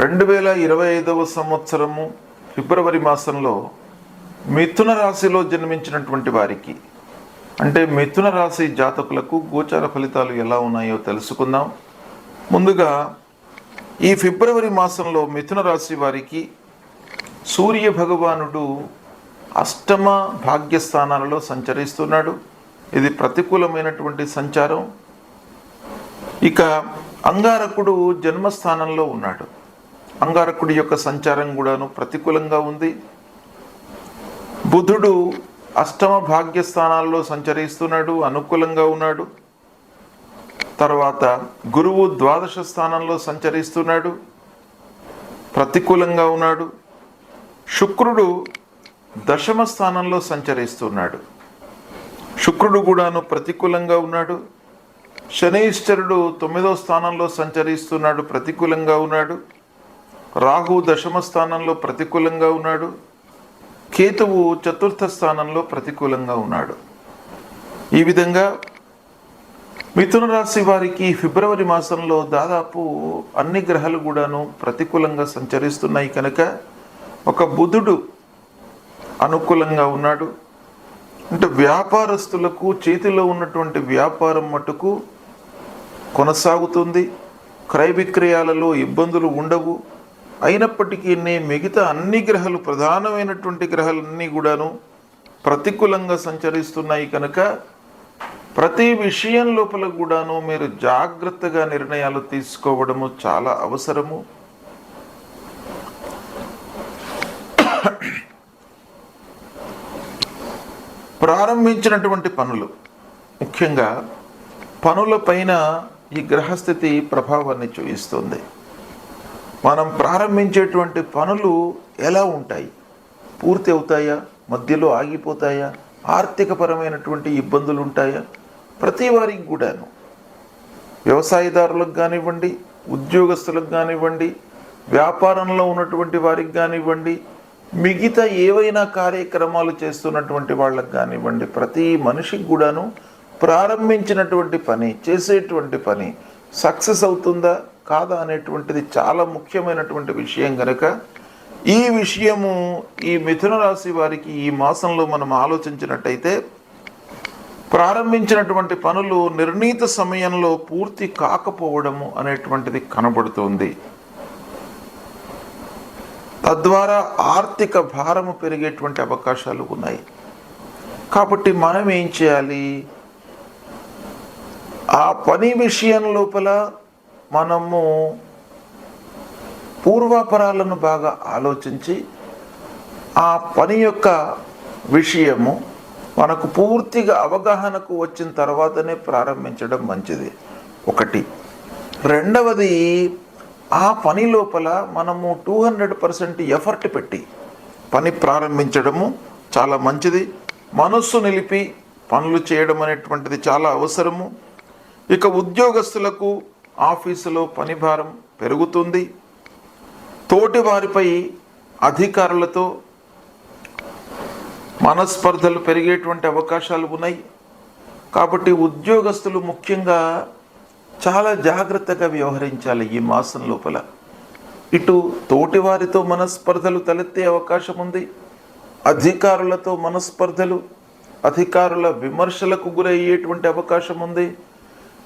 రెండు వేల ఇరవై ఐదవ సంవత్సరము ఫిబ్రవరి మాసంలో మిథున రాశిలో జన్మించినటువంటి వారికి అంటే మిథున రాశి జాతకులకు గోచార ఫలితాలు ఎలా ఉన్నాయో తెలుసుకుందాం. ముందుగా ఈ ఫిబ్రవరి మాసంలో మిథున రాశి వారికి సూర్య భగవానుడు అష్టమ భాగ్యస్థానాలలో సంచరిస్తున్నాడు. ఇది ప్రతికూలమైనటువంటి సంచారం. ఇక అంగారకుడు జన్మస్థానంలో ఉన్నాడు. అంగారకుడి యొక్క సంచారం కూడాను ప్రతికూలంగా ఉంది. బుధుడు అష్టమ భాగ్యస్థానాల్లో సంచరిస్తున్నాడు అనుకూలంగా ఉన్నాడు. తర్వాత గురువు ద్వాదశ స్థానంలో సంచరిస్తున్నాడు ప్రతికూలంగా ఉన్నాడు. శుక్రుడు దశమ స్థానంలో సంచరిస్తున్నాడు. శుక్రుడు కూడాను ప్రతికూలంగా ఉన్నాడు. శనీశ్వరుడు తొమ్మిదో స్థానంలో సంచరిస్తున్నాడు ప్రతికూలంగా ఉన్నాడు. రాహు దశమ స్థానంలో ప్రతికూలంగా ఉన్నాడు. కేతువు చతుర్థ స్థానంలో ప్రతికూలంగా ఉన్నాడు. ఈ విధంగా మిథున రాశి వారికి ఫిబ్రవరి మాసంలో దాదాపు అన్ని గ్రహాలు కూడాను ప్రతికూలంగా సంచరిస్తున్నాయి కనుక ఒక బుధుడు అనుకూలంగా ఉన్నాడు. అంటే వ్యాపారస్తులకు చేతిలో ఉన్నటువంటి వ్యాపారం మటుకు కొనసాగుతుంది. క్రయ విక్రయాలలో ఇబ్బందులు ఉండవు. అయినప్పటికీ మిగతా అన్ని గ్రహాలు ప్రధానమైనటువంటి గ్రహాలన్నీ కూడాను ప్రతికూలంగా సంచరిస్తున్నాయి కనుక ప్రతి విషయం లోపల కూడాను మీరు జాగ్రత్తగా నిర్ణయాలు తీసుకోవడము చాలా అవసరము. ప్రారంభించినటువంటి పనులు. ముఖ్యంగా పనుల పైన ఈ గ్రహస్థితి ప్రభావాన్ని చూపిస్తుంది మనం ప్రారంభించేటువంటి పనులు ఎలా ఉంటాయి? పూర్తి అవుతాయా? మధ్యలో ఆగిపోతాయా? ఆర్థికపరమైనటువంటి ఇబ్బందులు ఉంటాయా? ప్రతి వారికి కూడాను. వ్యవసాయదారులకు కానివ్వండి ఉద్యోగస్తులకు కానివ్వండి వ్యాపారంలో ఉన్నటువంటి వారికి కానివ్వండి మిగతా ఏవైనా కార్యక్రమాలు చేస్తున్నటువంటి వాళ్ళకి కానివ్వండి ప్రతి మనిషికి కూడాను ప్రారంభించినటువంటి పని చేసేటువంటి పని సక్సెస్ అవుతుందా? కాదా అనేటువంటిది చాలా ముఖ్యమైనటువంటి విషయం కనుక ఈ విషయము ఈ మిథున రాశి వారికి ఈ మాసంలో మనం ఆలోచించినట్టయితే ప్రారంభించినటువంటి పనులు నిర్ణీత సమయంలో పూర్తి కాకపోవడము అనేటువంటిది కనబడుతుంది. తద్వారా ఆర్థిక భారము పెరిగేటువంటి అవకాశాలు ఉన్నాయి. కాబట్టి మనం ఏం చేయాలి? ఆ పని విషయం లోపల మనము పూర్వాపరాలను బాగా ఆలోచించి ఆ పని యొక్క విషయము మనకు పూర్తిగా అవగాహనకు వచ్చిన తర్వాతనే ప్రారంభించడం మంచిది. ఒకటి. రెండవది ఆ పని లోపల మనము టూ హండ్రెడ్ పర్సెంట్ ఎఫర్ట్ పెట్టి పని ప్రారంభించడము చాలా మంచిది. మనస్సు నిలిపి పనులు చేయడం అనేటువంటిది చాలా అవసరము. ఇక ఉద్యోగస్తులకు ఆఫీసులో పని భారం పెరుగుతుంది. తోటి వారిపై అధికారులతో మనస్పర్ధలు పెరిగేటువంటి అవకాశాలు ఉన్నాయి. కాబట్టి ఉద్యోగస్తులు ముఖ్యంగా చాలా జాగ్రత్తగా వ్యవహరించాలి ఈ మాసం లోపల. ఇటు తోటివారితో మనస్పర్ధలు తలెత్తే అవకాశం ఉంది. అధికారులతో మనస్పర్ధలు అధికారుల విమర్శలకు గురయ్యేటువంటి అవకాశం ఉంది.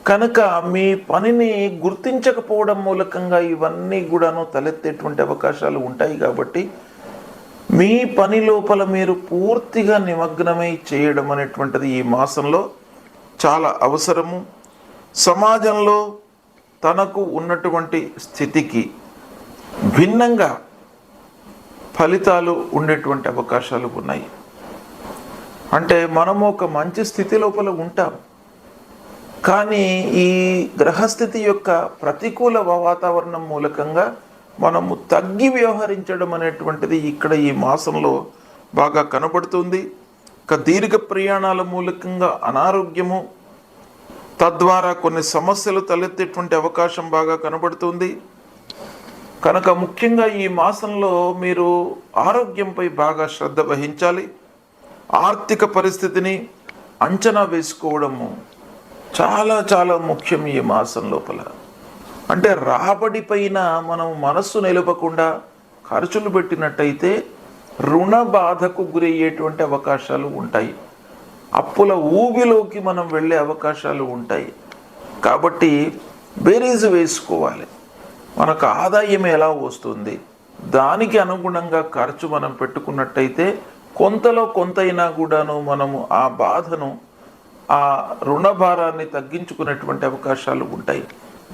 కనుక మీ పనిని గుర్తించకపోవడం మూలకంగా ఇవన్నీ కూడాను తలెత్తేటువంటి అవకాశాలు ఉంటాయి కాబట్టి మీ పని లోపల మీరు పూర్తిగా నిమగ్నమై చేయడం అనేటువంటిది ఈ మాసంలో చాలా అవసరము. సమాజంలో తనకు ఉన్నటువంటి స్థితికి భిన్నంగా ఫలితాలు ఉండేటువంటి అవకాశాలు ఉన్నాయి. అంటే మనము ఒక మంచి స్థితి లోపల ఉంటాం కానీ ఈ గ్రహస్థితి యొక్క ప్రతికూల వాతావరణం మూలకంగా మనము తగ్గి వ్యవహరించడం అనేటువంటిది ఇక్కడ ఈ మాసంలో బాగా కనబడుతుంది. ఇక దీర్ఘ ప్రయాణాల మూలకంగా అనారోగ్యము తద్వారా కొన్ని సమస్యలు తలెత్తేటువంటి అవకాశం బాగా కనబడుతుంది. కనుక ముఖ్యంగా ఈ మాసంలో మీరు ఆరోగ్యంపై బాగా శ్రద్ధ వహించాలి. ఆర్థిక పరిస్థితిని అంచనా వేసుకోవడము చాలా చాలా ముఖ్యం ఈ మాసం లోపల. అంటే రాబడి పైన మనం మనస్సు నిలపకుండా ఖర్చులు పెట్టినట్టయితే రుణ బాధకు గురయ్యేటువంటి అవకాశాలు ఉంటాయి. అప్పుల ఊబిలోకి మనం వెళ్ళే అవకాశాలు ఉంటాయి. కాబట్టి బేరీజ్ వేసుకోవాలి. మనకు ఆదాయం ఎలా వస్తుంది? దానికి అనుగుణంగా ఖర్చు మనం పెట్టుకున్నట్టయితే కొంతలో కొంతైనా కూడాను మనము ఆ బాధను ఆ రుణభారాన్ని తగ్గించుకునేటువంటి అవకాశాలు ఉంటాయి.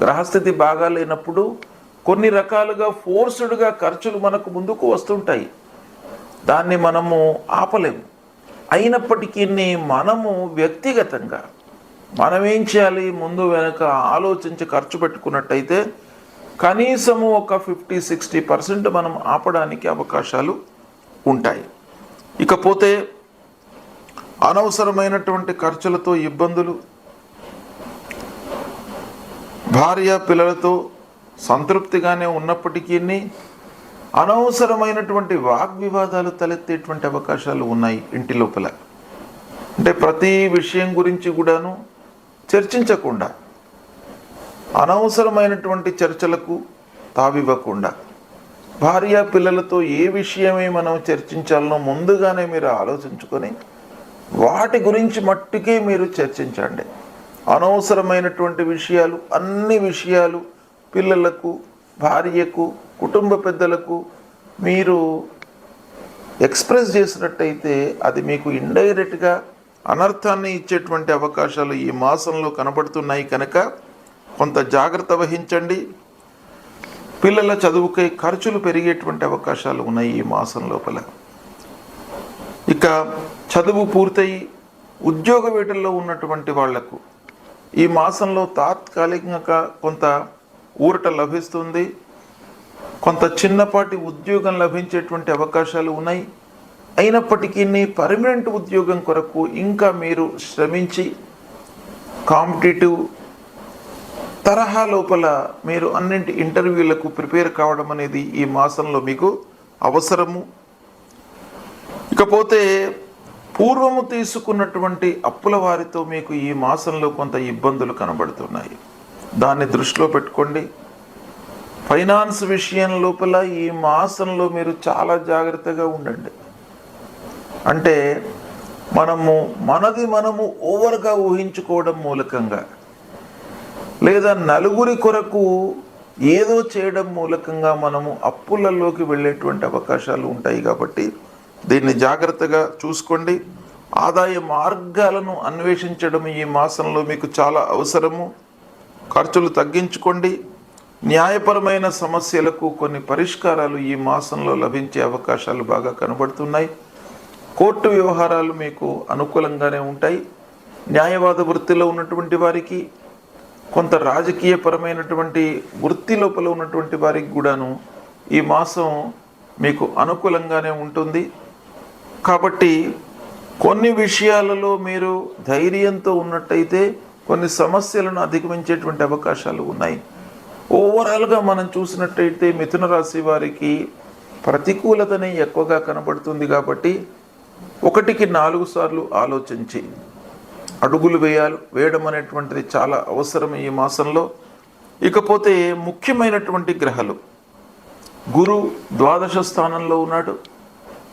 గ్రహస్థితి బాగా లేనప్పుడు కొన్ని రకాలుగా ఫోర్స్డ్గా ఖర్చులు మనకు ముందుకు వస్తుంటాయి. దాన్ని మనము ఆపలేము. అయినప్పటికీ మనము వ్యక్తిగతంగా మనం ఏం చేయాలి? ముందు వెనక ఆలోచించి ఖర్చు పెట్టుకున్నట్టయితే కనీసము ఒక ఫిఫ్టీ సిక్స్టీ పర్సెంట్ మనం ఆపడానికి అవకాశాలు ఉంటాయి. ఇకపోతే అనవసరమైనటువంటి ఖర్చులతో ఇబ్బందులు భార్య పిల్లలతో సంతృప్తిగానే ఉన్నప్పటికీ అనవసరమైనటువంటి వాగ్వివాదాలు తలెత్తేటువంటి అవకాశాలు ఉన్నాయి ఇంటి లోపల. అంటే ప్రతి విషయం గురించి కూడాను చర్చించకుండా అనవసరమైనటువంటి చర్చలకు తావివ్వకుండా భార్య పిల్లలతో ఏ విషయమే మనం చర్చించాలనో ముందుగానే మీరు ఆలోచించుకొని వాటి గురించి మట్టుకే మీరు చర్చించండి. అనవసరమైనటువంటి విషయాలు అన్ని విషయాలు పిల్లలకు భార్యకు కుటుంబ పెద్దలకు మీరు ఎక్స్ప్రెస్ చేసినట్టయితే అది మీకు ఇండైరెక్ట్గా అనర్థాన్ని ఇచ్చేటువంటి అవకాశాలు ఈ మాసంలో కనబడుతున్నాయి కనుక కొంత జాగ్రత్త వహించండి. పిల్లల చదువుకై ఖర్చులు పెరిగేటువంటి అవకాశాలు ఉన్నాయి ఈ మాసం లోపల. ఇక చదువు పూర్తయి ఉద్యోగ వేటల్లో ఉన్నటువంటి వాళ్ళకు ఈ మాసంలో తాత్కాలికంగా కొంత ఊరట లభిస్తుంది. కొంత చిన్నపాటి ఉద్యోగం లభించేటువంటి అవకాశాలు ఉన్నాయి. అయినప్పటికీ పర్మనెంట్ ఉద్యోగం కొరకు ఇంకా మీరు శ్రమించి కాంపిటేటివ్ తరహా లోపల మీరు అన్నింటి ఇంటర్వ్యూలకు ప్రిపేర్ కావడం అనేది ఈ మాసంలో మీకు అవసరము. ఇకపోతే పూర్వము తీసుకున్నటువంటి అప్పుల వారితో మీకు ఈ మాసంలో కొంత ఇబ్బందులు కనబడుతున్నాయి. దాన్ని దృష్టిలో పెట్టుకోండి. ఫైనాన్స్ విషయం లోపల ఈ మాసంలో మీరు చాలా జాగ్రత్తగా ఉండండి. అంటే మనము మనది మనము ఓవర్గా ఊహించుకోవడం మూలకంగా లేదా నలుగురి కొరకు ఏదో చేయడం మూలకంగా మనము అప్పులలోకి వెళ్ళేటువంటి అవకాశాలు ఉంటాయి కాబట్టి దీన్ని జాగ్రత్తగా చూసుకోండి. ఆదాయ మార్గాలను అన్వేషించడం ఈ మాసంలో మీకు చాలా అవసరము. ఖర్చులు తగ్గించుకోండి. న్యాయపరమైన సమస్యలకు కొన్ని పరిష్కారాలు ఈ మాసంలో లభించే అవకాశాలు బాగా కనబడుతున్నాయి. కోర్టు వ్యవహారాలు మీకు అనుకూలంగానే ఉంటాయి. న్యాయవాద వృత్తిలో ఉన్నటువంటి వారికి కొంత రాజకీయపరమైనటువంటి వృత్తి లోపల ఉన్నటువంటి వారికి కూడాను ఈ మాసం మీకు అనుకూలంగానే ఉంటుంది. కాబట్టి కొన్ని విషయాలలో మీరు ధైర్యంతో ఉన్నట్టయితే కొన్ని సమస్యలను అధిగమించేటువంటి అవకాశాలు ఉన్నాయి. ఓవరాల్గా మనం చూసినట్టయితే మిథున రాశి వారికి ప్రతికూలతనే ఎక్కువగా కనబడుతుంది కాబట్టి ఒకటికి నాలుగు సార్లు ఆలోచించి అడుగులు వేయాలి వేయడం అనేటువంటిది చాలా అవసరం ఈ మాసంలో. ఇకపోతే ముఖ్యమైనటువంటి గ్రహాలు గురు ద్వాదశ స్థానంలో ఉన్నాడు.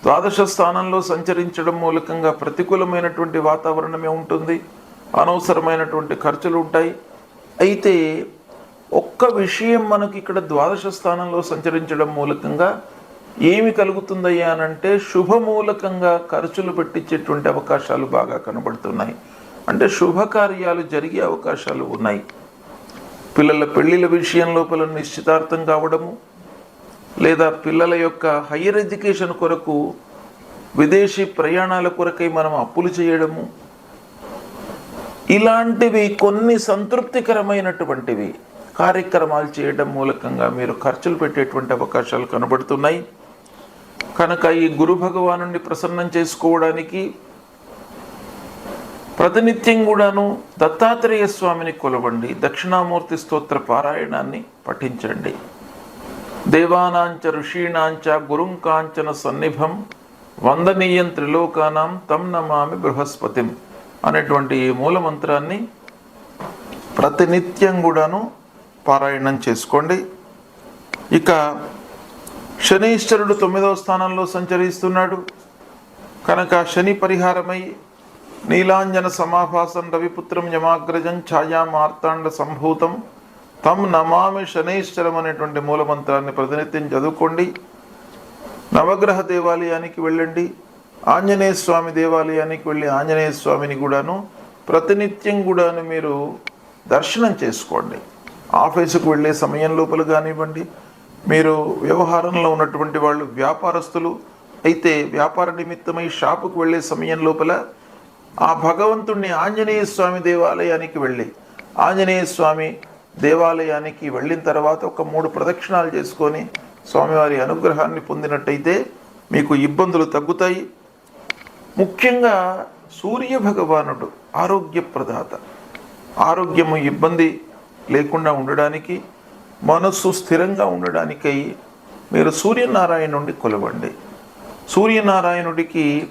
ద్వాదశ స్థానంలో సంచరించడం మూలకంగా ప్రతికూలమైనటువంటి వాతావరణమే ఉంటుంది. అనవసరమైనటువంటి ఖర్చులు ఉంటాయి. అయితే ఒక్క విషయం మనకి ఇక్కడ ద్వాదశ స్థానంలో సంచరించడం మూలకంగా ఏమి కలుగుతుందయ్యా అనంటే శుభమూలకంగా ఖర్చులు పెట్టించేటువంటి అవకాశాలు బాగా కనబడుతున్నాయి. అంటే శుభకార్యాలు జరిగే అవకాశాలు ఉన్నాయి. పిల్లల పెళ్ళిళ్ళ విషయం లోపల నిశ్చితార్థం కావడము లేదా పిల్లల యొక్క హయ్యర్ ఎడ్యుకేషన్ కొరకు విదేశీ ప్రయాణాల కొరకై మనం అప్పులు చేయడము. ఇలాంటివి కొన్ని సంతృప్తికరమైనటువంటివి కార్యక్రమాలు చేయడం మూలకంగా మీరు ఖర్చులు పెట్టేటువంటి అవకాశాలు కనబడుతున్నాయి. కనుక ఈ గురు భగవాను ప్రసన్నం చేసుకోవడానికి ప్రతినిత్యం కూడాను దత్తాత్రేయ స్వామిని కొలవండి. దక్షిణామూర్తి స్తోత్ర పారాయణాన్ని పఠించండి. దేవానాంచ ఋషీణాంచ గురుంకాంచన సన్నిభం వందనీయం త్రిలోకానాం తం నమామి బృహస్పతిం అనేటువంటి ఈ మూలమంత్రాన్ని ప్రతినిత్యం కూడాను పారాయణం చేసుకోండి. ఇక శనీశ్వరుడు తొమ్మిదవ స్థానంలో సంచరిస్తున్నాడు. కనుక శని పరిహారమై నీలాంజన సమాభాసం రవిపుత్రం యమాగ్రజం ఛాయా మార్తాండ సంభూతం తమ్ నమామి శనైశ్వరం అనేటువంటి మూలమంత్రాన్ని ప్రతినిత్యం చదువుకోండి. నవగ్రహ దేవాలయానికి వెళ్ళండి. ఆంజనేయ స్వామి దేవాలయానికి వెళ్ళి ఆంజనేయ స్వామిని కూడాను ప్రతినిత్యం కూడాను మీరు దర్శనం చేసుకోండి. ఆఫీసుకు వెళ్ళే సమయం లోపల కానివ్వండి. మీరు వ్యవహారంలో ఉన్నటువంటి వాళ్ళు వ్యాపారస్తులు అయితే వ్యాపార నిమిత్తమై షాపుకు వెళ్ళే సమయం లోపల ఆ భగవంతుణ్ణి ఆంజనేయ స్వామి దేవాలయానికి వెళ్ళి ఆంజనేయ స్వామి దేవాలయానికి వెళ్ళిన తర్వాత ఒక మూడు ప్రదక్షిణాలు చేసుకొని స్వామివారి అనుగ్రహాన్ని పొందినట్టయితే మీకు ఇబ్బందులు తగ్గుతాయి. ముఖ్యంగా సూర్య భగవానుడు ఆరోగ్య ప్రదాత. ఆరోగ్యము ఇబ్బంది లేకుండా ఉండడానికి మనస్సు స్థిరంగా ఉండడానికై మీరు సూర్యనారాయణుడిని కొలవండి. సూర్యనారాయణుడికి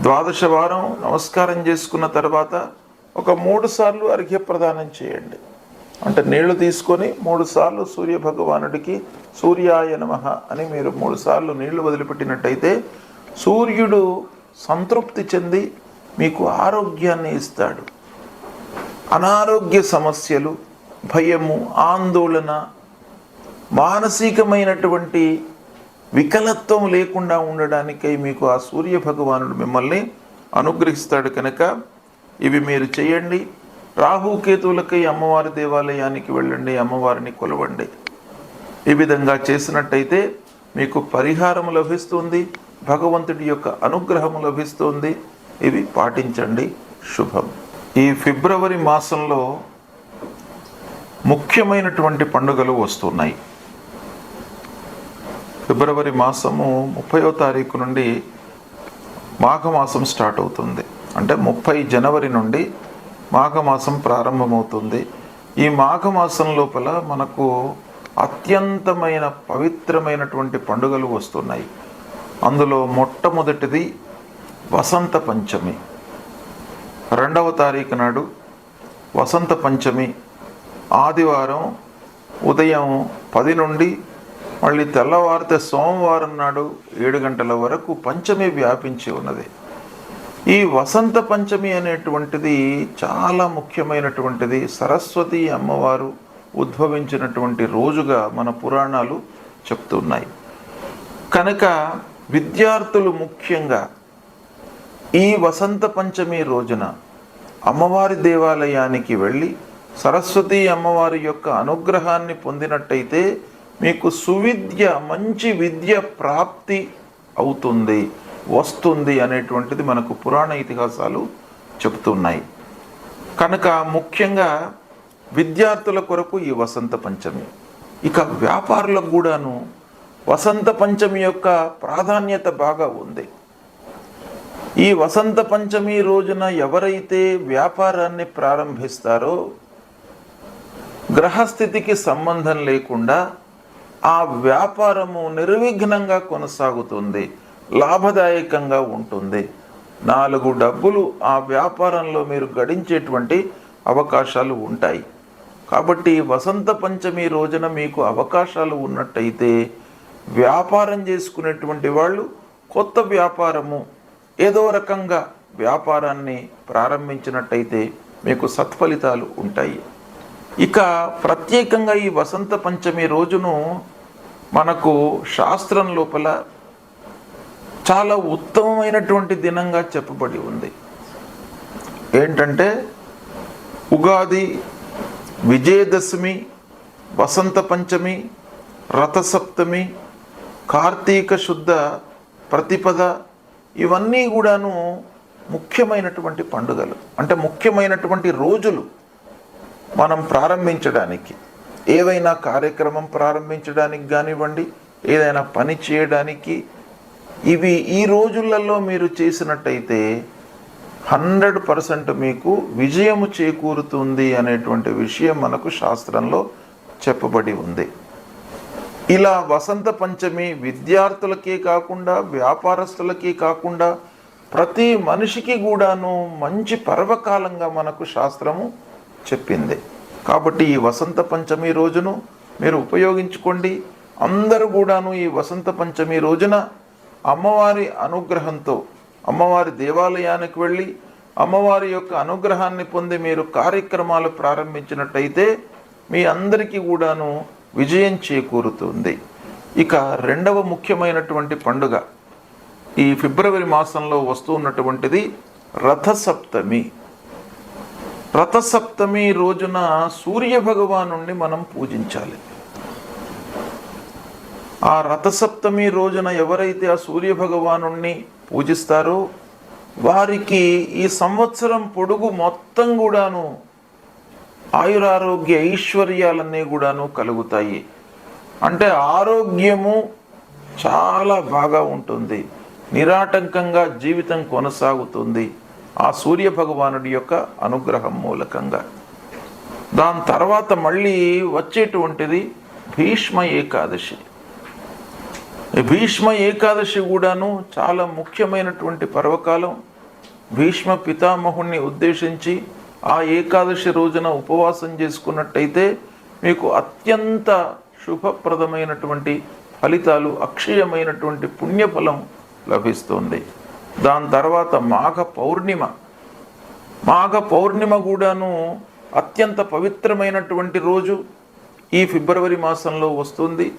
ద్వాదశ వారం నమస్కారం చేసుకున్న తర్వాత ఒక మూడు సార్లు అర్ఘ్యప్రదానం చేయండి. అంటే నీళ్ళు తీసుకొని మూడు సార్లు సూర్య భగవానుడికి సూర్యాయ నమ అని మీరు మూడు సార్లు నీళ్ళు వదిలిపెట్టినట్టయితే సూర్యుడు సంతృప్తి చెంది మీకు ఆరోగ్యాన్ని ఇస్తాడు. అనారోగ్య సమస్యలు భయము ఆందోళన మానసికమైనటువంటి వికలత్వం లేకుండా ఉండడానికై మీకు ఆ సూర్య భగవానుడు మిమ్మల్ని అనుగ్రహిస్తాడు కనుక ఇవి మీరు చేయండి. రాహుకేతువులకై అమ్మవారి దేవాలయానికి వెళ్ళండి అమ్మవారిని కొలవండి. ఈ విధంగా చేసినట్టయితే మీకు పరిహారం లభిస్తుంది భగవంతుడి యొక్క అనుగ్రహం లభిస్తుంది. ఇవి పాటించండి. శుభం. ఈ ఫిబ్రవరి మాసంలో ముఖ్యమైనటువంటి పండుగలు వస్తున్నాయి. ఫిబ్రవరి మాసము ముప్పయో తారీఖు నుండి మాఘమాసం స్టార్ట్ అవుతుంది. అంటే ముప్పై జనవరి నుండి మాఘమాసం ప్రారంభమవుతుంది. ఈ మాఘమాసం లోపల మనకు అత్యంతమైన పవిత్రమైనటువంటి పండుగలు వస్తున్నాయి. అందులో మొట్టమొదటిది వసంత పంచమి. రెండవ తారీఖు నాడు వసంత పంచమి. ఆదివారం ఉదయం పది నుండి మళ్ళీ తెల్లవారితే సోమవారం నాడు ఏడు గంటల వరకు పంచమి వ్యాపించి ఉన్నది. ఈ వసంత పంచమి అనేటువంటిది చాలా ముఖ్యమైనటువంటిది. సరస్వతి అమ్మవారు ఉద్భవించినటువంటి రోజుగా మన పురాణాలు చెప్తున్నాయి కనుక విద్యార్థులు ముఖ్యంగా ఈ వసంత పంచమి రోజున అమ్మవారి దేవాలయానికి వెళ్ళి సరస్వతి అమ్మవారి యొక్క అనుగ్రహాన్ని పొందినట్టయితే మీకు సువిద్య మంచి విద్య ప్రాప్తి అవుతుంది. వస్తుంది అనేటువంటిది మనకు పురాణ ఇతిహాసాలు చెబుతున్నాయి. కనుక ముఖ్యంగా విద్యార్థుల కొరకు ఈ వసంత పంచమి ఇక వ్యాపారులకు కూడాను వసంత పంచమి యొక్క ప్రాధాన్యత బాగా ఉంది. ఈ వసంత పంచమి రోజున ఎవరైతే వ్యాపారాన్ని ప్రారంభిస్తారో గ్రహస్థితికి సంబంధం లేకుండా ఆ వ్యాపారము నిర్విఘ్నంగా కొనసాగుతుంది. లాభదాయకంగా ఉంటుంది. నాలుగు డబ్బులు ఆ వ్యాపారంలో మీరు గడించేటువంటి అవకాశాలు ఉంటాయి. కాబట్టి వసంత పంచమి రోజున మీకు అవకాశాలు ఉన్నట్టయితే వ్యాపారం చేసుకునేటువంటి వాళ్ళు కొత్త వ్యాపారము ఏదో రకంగా వ్యాపారాన్ని ప్రారంభించినట్టయితే మీకు సత్ఫలితాలు ఉంటాయి. ఇక ప్రత్యేకంగా ఈ వసంత పంచమి రోజును మనకు శాస్త్రం లోపల చాలా ఉత్తమమైనటువంటి దినంగా చెప్పబడి ఉంది. ఏంటంటే ఉగాది విజయదశమి వసంత పంచమి రథసప్తమి కార్తీక శుద్ధ ప్రతిపద ఇవన్నీ కూడాను ముఖ్యమైనటువంటి పండుగలు. అంటే ముఖ్యమైనటువంటి రోజులు మనం ప్రారంభించడానికి. ఏవైనా కార్యక్రమం ప్రారంభించడానికి కానివ్వండి ఏదైనా పని చేయడానికి ఇవి ఈ రోజులలో మీరు చేసినట్టయితే హండ్రెడ్ పర్సెంట్ మీకు విజయము చేకూరుతుంది అనేటువంటి విషయం మనకు శాస్త్రంలో చెప్పబడి ఉంది. ఇలా వసంత పంచమి విద్యార్థులకే కాకుండా వ్యాపారస్తులకే కాకుండా ప్రతి మనిషికి కూడాను మంచి పర్వకాలంగా మనకు శాస్త్రము చెప్పింది. కాబట్టి ఈ వసంత పంచమి రోజును మీరు ఉపయోగించుకోండి. అందరూ కూడాను ఈ వసంత పంచమి రోజున అమ్మవారి అనుగ్రహంతో అమ్మవారి దేవాలయానికి వెళ్ళి అమ్మవారి యొక్క అనుగ్రహాన్ని పొంది మీరు కార్యక్రమాలు ప్రారంభించినట్టయితే మీ అందరికీ కూడాను విజయం చేకూరుతుంది. ఇక రెండవ ముఖ్యమైనటువంటి పండుగ. ఈ ఫిబ్రవరి మాసంలో వస్తూ ఉన్నటువంటిది రథసప్తమి. రథసప్తమి రోజున సూర్య భగవాను మనం పూజించాలి. ఆ రథసప్తమి రోజున ఎవరైతే ఆ సూర్య భగవాను పూజిస్తారో వారికి ఈ సంవత్సరం పొడుగు మొత్తం కూడాను ఆయురారోగ్య ఐశ్వర్యాలన్నీ కూడాను కలుగుతాయి. అంటే ఆరోగ్యము చాలా బాగా ఉంటుంది. నిరాటంకంగా జీవితం కొనసాగుతుంది ఆ సూర్య భగవానుడి యొక్క అనుగ్రహం మూలకంగా. దాని తర్వాత మళ్ళీ వచ్చేటువంటిది భీష్మ ఏకాదశి. భీష్మ ఏకాదశి కూడాను చాలా ముఖ్యమైనటువంటి పర్వకాలం. భీష్మ పితామహుణ్ణి ఉద్దేశించి ఆ ఏకాదశి రోజున ఉపవాసం చేసుకున్నట్టయితే మీకు అత్యంత శుభప్రదమైనటువంటి ఫలితాలు అక్షయమైనటువంటి పుణ్యఫలం లభిస్తుంది. దాని తర్వాత మాఘ పౌర్ణిమ. మాఘ పౌర్ణిమ కూడాను అత్యంత పవిత్రమైనటువంటి రోజు ఈ ఫిబ్రవరి మాసంలో వస్తుంది.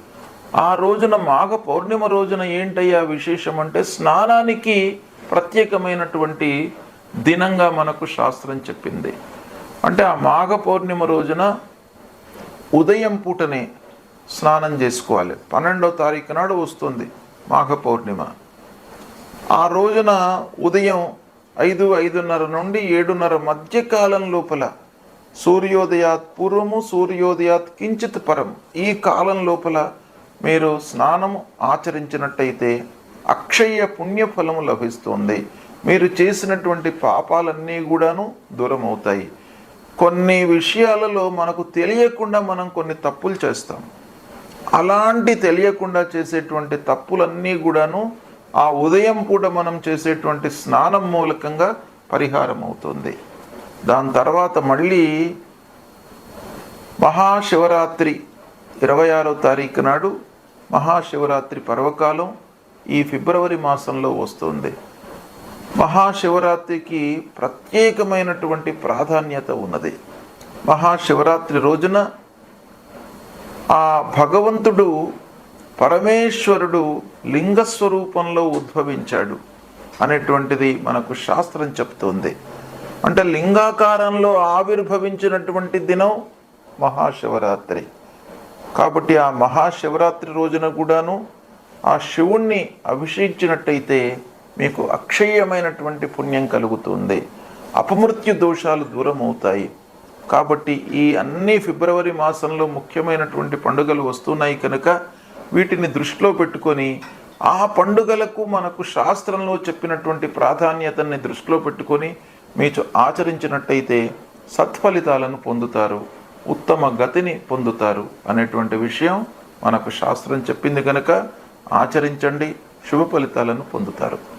ఆ రోజున మాఘ పౌర్ణిమ రోజున ఏంటయ్యా విశేషం అంటే స్నానానికి ప్రత్యేకమైనటువంటి దినంగా మనకు శాస్త్రం చెప్పింది. అంటే ఆ మాఘ పౌర్ణిమ రోజున ఉదయం పూటనే స్నానం చేసుకోవాలి. పన్నెండో తారీఖు నాడు వస్తుంది మాఘ పౌర్ణిమ. ఆ రోజున ఉదయం ఐదు ఐదున్నర నుండి ఏడున్నర మధ్య కాలం లోపల సూర్యోదయాత్ పూర్వము సూర్యోదయాత్ కించిత్ పరం ఈ కాలం లోపల మీరు స్నానం ఆచరించినట్టయితే అక్షయ పుణ్యఫలము లభిస్తుంది. మీరు చేసినటువంటి పాపాలన్నీ కూడాను దూరం అవుతాయి కొన్ని విషయాలలో మనకు తెలియకుండా మనం కొన్ని తప్పులు చేస్తాం. అలాంటి తెలియకుండా చేసేటువంటి తప్పులన్నీ కూడాను ఆ ఉదయం పూట మనం చేసేటువంటి స్నానం మూలకంగా పరిహారం అవుతుంది దాని తర్వాత మళ్ళీ మహాశివరాత్రి ఇరవై ఆరో తారీఖు నాడు మహాశివరాత్రి పర్వకాలం ఈ ఫిబ్రవరి మాసంలో వస్తుంది. మహాశివరాత్రికి ప్రత్యేకమైనటువంటి ప్రాధాన్యత ఉన్నది. మహాశివరాత్రి రోజున ఆ భగవంతుడు పరమేశ్వరుడు లింగస్వరూపంలో ఉద్భవించాడు అనేటువంటిది మనకు శాస్త్రం చెప్తోంది. అంటే లింగాకారంలో ఆవిర్భవించినటువంటి దినం మహాశివరాత్రి. కాబట్టి ఆ మహాశివరాత్రి రోజున కూడాను ఆ శివుణ్ణి అభిషేకించినట్టయితే మీకు అక్షయమైనటువంటి పుణ్యం కలుగుతుంది. అపమృత్యు దోషాలు దూరం అవుతాయి కాబట్టి ఈ అన్ని ఫిబ్రవరి మాసంలో ముఖ్యమైనటువంటి పండుగలు వస్తున్నాయి కనుక వీటిని దృష్టిలో పెట్టుకొని ఆ పండుగలకు మనకు శాస్త్రంలో చెప్పినటువంటి ప్రాధాన్యతని దృష్టిలో పెట్టుకొని మీరు ఆచరించినట్టయితే సత్ఫలితాలను పొందుతారు. ఉత్తమ గతిని పొందుతారు అనేటువంటి విషయం మనకు శాస్త్రం చెప్పింది కనుక ఆచరించండి శుభ ఫలితాలను పొందుతారు.